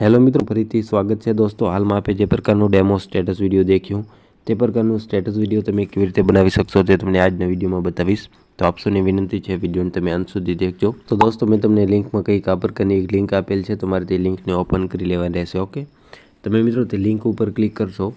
Hello મિત્રો, ફરીથી સ્વાગત છે દોસ્તો. હાલમાં આપે જે પ્રકારનું ડેમો સ્ટેટસ વીડિયો દેખ્યું, તે પ્રકારનું સ્ટેટસ વીડિયો તમે કેવી રીતે બનાવી શકશો તે તમને આજના વિડીયોમાં બતાવીશ. તો આપશોની વિનંતી છે, વિડીયોને તમે અંત સુધી દેખજો. તો દોસ્તો, મેં તમને લિંકમાં કંઈક આ પ્રકારની એક લિંક આપેલ છે, તમારે તે લિંકને ઓપન કરી લેવાની રહેશે ઓકે તમે મિત્રો, તે લિંક ઉપર ક્લિક કરશો.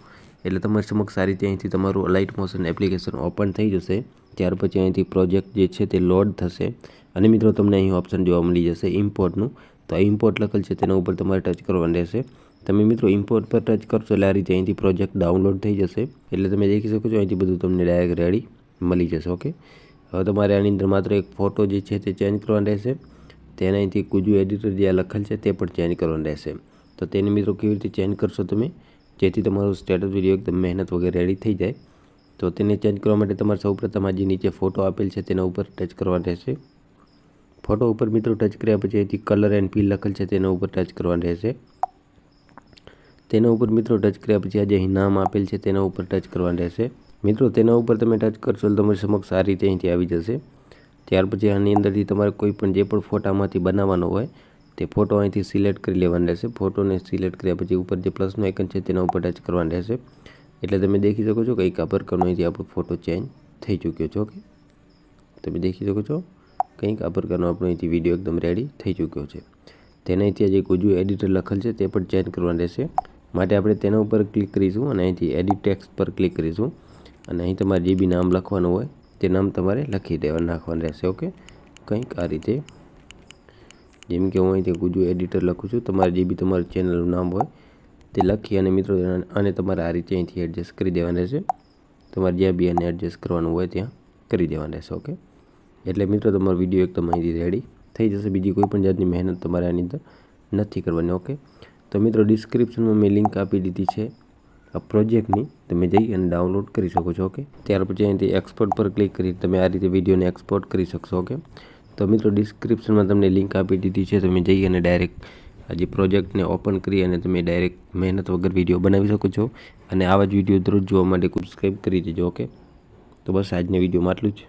એટલે તમારી સમક્ષ આ રીતે અહીંથી તમારું લાઇટ મોશન એપ્લિકેશન ઓપન થઈ જશે. ત્યાર પછી અહીંથી પ્રોજેક્ટ જે છે તે લોડ થશે. અને મિત્રો, તમને અહીં ઓપ્શન જોવા મળી જશે ઇમ્પોર્ટનું તો ઇમ્પોર્ટ લખેલ છે, તેના ઉપર તમારે ટચ કરવાનું રહેશે. તમે મિત્રો ઇમ્પોર્ટ પર ટચ કરશો એટલે આ રીતે અહીંથી પ્રોજેક્ટ ડાઉનલોડ થઈ જશે. એટલે તમે દેખી શકો છો, અહીંથી બધું તમને ડાયરેક્ટ રેડી મળી જશે ઓકે હવે તમારે આની અંદર માત્ર એક ફોટો જે છે તે ચેન્જ કરવાનો રહેશે. તેને અહીંથી કુજુ એડિટર જે લખેલ છે તે પણ ચેન્જ કરવાનું રહેશે. તો તેને મિત્રો કેવી રીતે ચેન્જ કરશો તમે? જેથી તમારું સ્ટેટસ વીડિયો એકદમ મહેનત વગર રેડી થઈ જાય. તો તેને ચેન્જ કરવા માટે તમારે સૌપ્રથમ આ જે નીચે ફોટો આપેલ છે તેના ઉપર ટચ કરવાનો રહેશે. ફોટો ઉપર મિત્રો ટચ કર્યા પછી અહીંથી કલર એન્ડ પીલ લખેલ છે તેના ઉપર ટચ કરવાનું રહેશે. તેના ઉપર મિત્રો ટચ કર્યા પછી આ જે અહીં નામ આપેલ છે તેના ઉપર ટચ કરવાનું રહેશે. મિત્રો તેના ઉપર તમે ટચ કરશો તો તમારી સમક્ષ આ રીતે અહીંથી આવી જશે. ત્યાર પછી આની અંદરથી તમારે કોઈ પણ જે પણ ફોટામાંથી બનાવવાનો હોય તે ફોટો અહીંથી સિલેક્ટ કરી લેવાનો રહેશે. ફોટોને સિલેક્ટ કર્યા પછી ઉપર જે પ્લસનો આઇકન છે તેના ઉપર ટચ કરવાનું રહેશે. એટલે તમે દેખી શકો છો કંઈક આ પ્રકારનો અહીંથી આપણો ફોટો ચેન્જ થઈ ચૂક્યો છે ઓકે તમે દેખી શકો છો કંઈક આ પ્રકારનો આપણો અહીંથી વીડિયો એકદમ રેડી થઈ ચૂક્યો છે. તેને અહીંથી જે ગુજુ એડિટર લખેલ છે તે પણ ચેન્જ કરવાનું રહેશે. માટે આપણે તેના ઉપર ક્લિક કરીશું અને અહીંથી એડિટ ટેક્સ પર ક્લિક કરીશું. અને અહીં તમારે જે બી નામ લખવાનું હોય તે નામ તમારે લખી દેવા નાખવાનું રહેશે ઓકે કંઈક આ રીતે. જેમ કે હું અહીંથી ગુજુ એડિટર લખું છું, તમારે જે બી તમારું ચેનલનું નામ હોય તે લખી અને મિત્રો અને તમારે આ રીતે અહીંથી એડજસ્ટ કરી દેવાનું રહેશે. તમારે જ્યાં બી એને એડજસ્ટ કરવાનું હોય ત્યાં કરી દેવાનું રહેશે ઓકે એટલે મિત્રો તમારો વીડિયો એકદમ અહીંથી રેડી થઈ જશે, બીજી કોઈ પણ જાતની મહેનત તમારે આની અંદર નથી કરવાની ઓકે તો મિત્રો ડિસ્ક્રિપ્શનમાં મેં લિંક આપી દીધી છે આ પ્રોજેક્ટની તમે જઈ અને ડાઉનલોડ કરી શકો છો ઓકે ત્યાર પછી અહીંથી એક્સપોર્ટ પર ક્લિક કરી તમે આ રીતે વિડીયોને એક્સપોર્ટ કરી શકશો ઓકે તો મિત્રો ડિસ્ક્રિપ્શનમાં તમને લિંક આપી દીધી છે. તમે જઈ અને ડાયરેક્ટ આ પ્રોજેક્ટને ઓપન કરી અને તમે ડાયરેક્ટ મહેનત વગર વીડિયો બનાવી શકો છો. અને આવા જ વીડિયો દરરોજ જોવા માટે સબસ્ક્રાઈબ કરી દેજો ઓકે તો બસ આજના વિડીયોમાં આટલું જ.